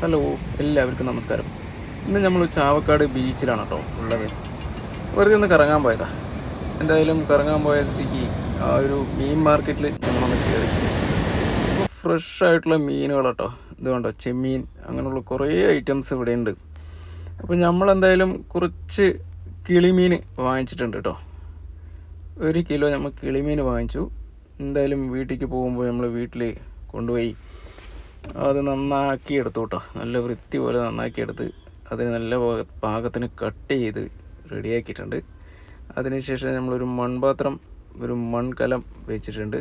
Hello എല്ലാവർക്കും നമസ്കാരം. ഇന്ന് നമ്മൾ ചാവക്കാട് ബീച്ചിലാണ് കേട്ടോ ഉള്ളത്. വെറുതെ ഒന്ന് കറങ്ങാൻ പോയതാ. എന്തായാലും കറങ്ങാൻ പോയത്തേക്ക് ആ ഒരു മീൻ മാർക്കറ്റിൽ നമ്മളൊന്ന് കയറി. അപ്പോൾ ഫ്രഷ് ആയിട്ടുള്ള മീനുകൾ കേട്ടോ. ഇത് കണ്ടോ ചെമ്മീൻ അങ്ങനെയുള്ള കുറേ ഐറ്റംസ് ഇവിടെ ഉണ്ട്. അപ്പോൾ നമ്മളെന്തായാലും കുറച്ച് കിളിമീൻ വാങ്ങിച്ചിട്ടുണ്ട് കേട്ടോ. ഒരു കിലോ നമ്മൾ കിളിമീൻ വാങ്ങിച്ചു. എന്തായാലും വീട്ടിലേക്ക് പോകുമ്പോൾ നമ്മൾ വീട്ടിൽ കൊണ്ടുപോയി അത് നന്നാക്കി എടുത്തു കേട്ടോ നല്ല വൃത്തി പോലെ നന്നാക്കി എടുത്ത് അതിന് നല്ല പാക- പാകത്തിന് കട്ട് ചെയ്ത് റെഡിയാക്കിയിട്ടുണ്ട് അതിനുശേഷം നമ്മളൊരു മൺപാത്രം ഒരു മൺകലം വെച്ചിട്ടുണ്ട്.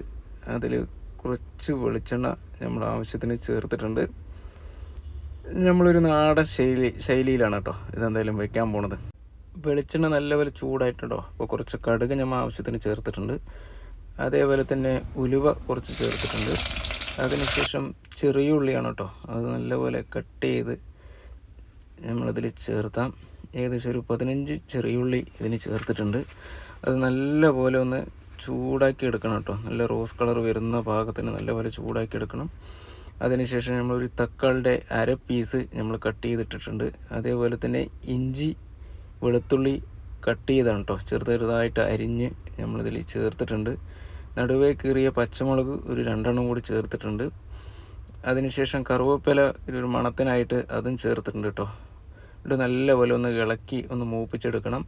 അതിൽ കുറച്ച് വെളിച്ചെണ്ണ നമ്മൾ ആവശ്യത്തിന് ചേർത്തിട്ടുണ്ട്. നമ്മളൊരു നാടൻ ശൈലി ശൈലിയിലാണ് കേട്ടോ ഇതെന്തായാലും വെക്കാൻ പോണത്. വെളിച്ചെണ്ണ നല്ലപോലെ ചൂടായിട്ടുണ്ടോ അപ്പോൾ കുറച്ച് കടുക് നമ്മൾ ആവശ്യത്തിന് ചേർത്തിട്ടുണ്ട്. അതേപോലെ തന്നെ ഉലുവ കുറച്ച് ചേർത്തിട്ടുണ്ട്. അതിനുശേഷം ചെറിയ ഉള്ളിയാണ് കേട്ടോ. അത് നല്ലപോലെ കട്ട് ചെയ്ത് നമ്മളിതിൽ ചേർത്താം. ഏകദേശം ഒരു പതിനഞ്ച് ചെറിയ ഉള്ളി ഇതിന് ചേർത്തിട്ടുണ്ട്. അത് നല്ലപോലെ ഒന്ന് ചൂടാക്കി എടുക്കണം കേട്ടോ. നല്ല റോസ് കളർ വരുന്ന പാകത്തിന് നല്ലപോലെ ചൂടാക്കി എടുക്കണം. അതിനുശേഷം നമ്മളൊരു തക്കാളിയുടെ അര പീസ് നമ്മൾ കട്ട് ചെയ്തിട്ടിട്ടുണ്ട്. അതേപോലെ തന്നെ ഇഞ്ചി വെളുത്തുള്ളി കട്ട് ചെയ്താണ് കേട്ടോ. ചെറുത് ചെറുതായിട്ട് അരിഞ്ഞ് നമ്മളിതിൽ ചേർത്തിട്ടുണ്ട്. നടുവേ കീറിയ പച്ചമുളക് ഒരു രണ്ടെണ്ണം കൂടി ചേർത്തിട്ടുണ്ട്. അതിനുശേഷം കറുവപ്പില ഒരു മണത്തിനായിട്ട് അതും ചേർത്തിട്ടുണ്ട് കേട്ടോ ഇത് നല്ലപോലെ ഒന്ന് ഇളക്കി ഒന്ന് മൂപ്പിച്ചെടുക്കണം.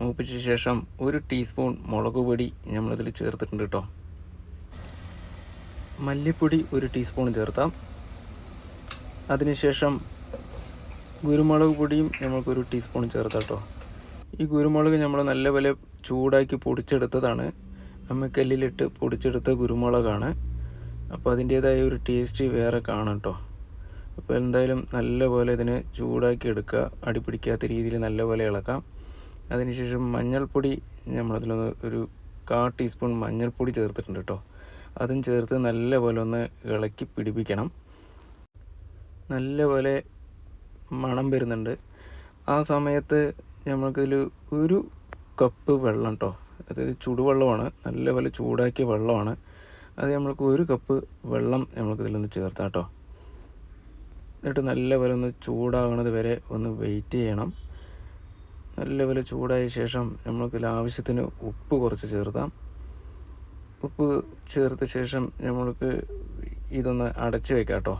മൂപ്പിച്ച ശേഷം ഒരു ടീസ്പൂൺ മുളക് പൊടി നമ്മളിതിൽ ചേർത്തിട്ടുണ്ട് കേട്ടോ മല്ലിപ്പൊടി ഒരു ടീസ്പൂൺ ചേർത്താം. അതിനുശേഷം കുരുമുളക് പൊടിയും നമ്മൾക്കൊരു ടീസ്പൂൺ ചേർത്താം കേട്ടോ ഈ കുരുമുളക് നമ്മൾ നല്ലപോലെ ചൂടാക്കി പൊടിച്ചെടുത്തതാണ്. അമ്മക്കല്ലിലിട്ട് പൊടിച്ചെടുത്ത കുരുമുളകാണ്. അപ്പോൾ അതിന്റേതായ ഒരു ടേസ്റ്റ് വേറെ കാണും കേട്ടോ അപ്പോൾ എന്തായാലും നല്ലപോലെ ഇതിനെ ചൂടാക്കി എടുക്കുക. അടിപിടിക്കാത്ത രീതിയിൽ നല്ലപോലെ ഇളക്കാം. അതിനുശേഷം മഞ്ഞൾപ്പൊടി നമ്മളതിലൊന്ന് ഒരു കാ ടീസ്പൂൺ മഞ്ഞൾപ്പൊടി ചേർത്തിട്ടുണ്ട് കേട്ടോ അതും ചേർത്ത് നല്ലപോലെ ഒന്ന് ഇളക്കി പിടിപ്പിക്കണം. നല്ലപോലെ മണം വരുന്നുണ്ട്. ആ സമയത്ത് നമ്മൾക്കിതിൽ ഒരു കപ്പ് വെള്ളം കേട്ടോ അതായത് ചുടുവെള്ളമാണ് നല്ലപോലെ ചൂടാക്കിയ വെള്ളമാണ്. അത് നമ്മൾക്ക് ഒരു കപ്പ് വെള്ളം നമ്മൾക്ക് ഇതിലൊന്ന് ചേർത്താം കേട്ടോ. എന്നിട്ട് നല്ലപോലെ ഒന്ന് ചൂടാകുന്നത് വരെ ഒന്ന് വെയിറ്റ് ചെയ്യണം. നല്ലപോലെ ചൂടായ ശേഷം നമ്മൾക്ക് ആവശ്യത്തിന് ഉപ്പ് കുറച്ച് ചേർത്താം. ഉപ്പ് ചേർത്ത ശേഷം നമ്മൾക്ക് ഇതൊന്ന് അടച്ച് വെക്കാം കേട്ടോ.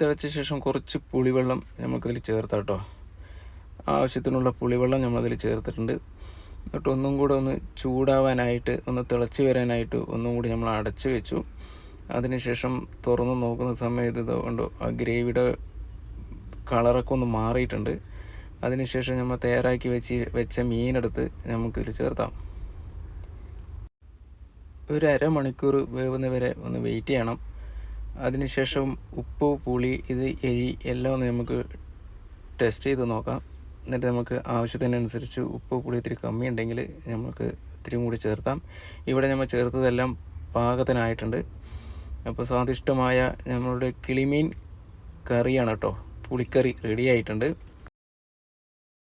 തിളച്ച ശേഷം കുറച്ച് പുളിവെള്ളം നമുക്കതിൽ ചേർത്താം കേട്ടോ. ആവശ്യത്തിനുള്ള പുളിവെള്ളം നമ്മളതിൽ ചേർത്തിട്ടുണ്ട്. എന്നിട്ട് ഒന്നും കൂടെ ഒന്ന് ചൂടാവാനായിട്ട് ഒന്ന് തിളച്ച് വരാനായിട്ട് ഒന്നും കൂടി നമ്മൾ അടച്ച് വെച്ചു. അതിനുശേഷം തുറന്ന് നോക്കുന്ന സമയത്ത് ഇതുകൊണ്ട് ആ ഗ്രേവിയുടെ കളറൊക്കെ ഒന്ന് മാറിയിട്ടുണ്ട്. അതിനുശേഷം നമ്മൾ തയ്യാറാക്കി വെച്ച് വെച്ച മീനെടുത്ത് നമുക്കിതിൽ ചേർത്താം. ഒരു അരമണിക്കൂർ വേവുന്ന വരെ ഒന്ന് വെയിറ്റ് ചെയ്യണം. അതിനുശേഷം ഉപ്പ് പുളി ഇത് എരി എല്ലാം ഒന്ന് നമുക്ക് ടെസ്റ്റ് ചെയ്ത് നോക്കാം. എന്നിട്ട് നമുക്ക് ആവശ്യത്തിനനുസരിച്ച് ഉപ്പ് പുളി ഇത്തിരി കമ്മി ഉണ്ടെങ്കിൽ നമുക്ക് ഇത്തിരി കൂടി ചേർത്താം. ഇവിടെ നമ്മൾ ചേർത്തതെല്ലാം പാകത്തിനായിട്ടുണ്ട്. അപ്പോൾ സ്വാദിഷ്ടമായ നമ്മളുടെ കിളിമീൻ കറിയാണ് കേട്ടോ. പുളിക്കറി റെഡി ആയിട്ടുണ്ട്.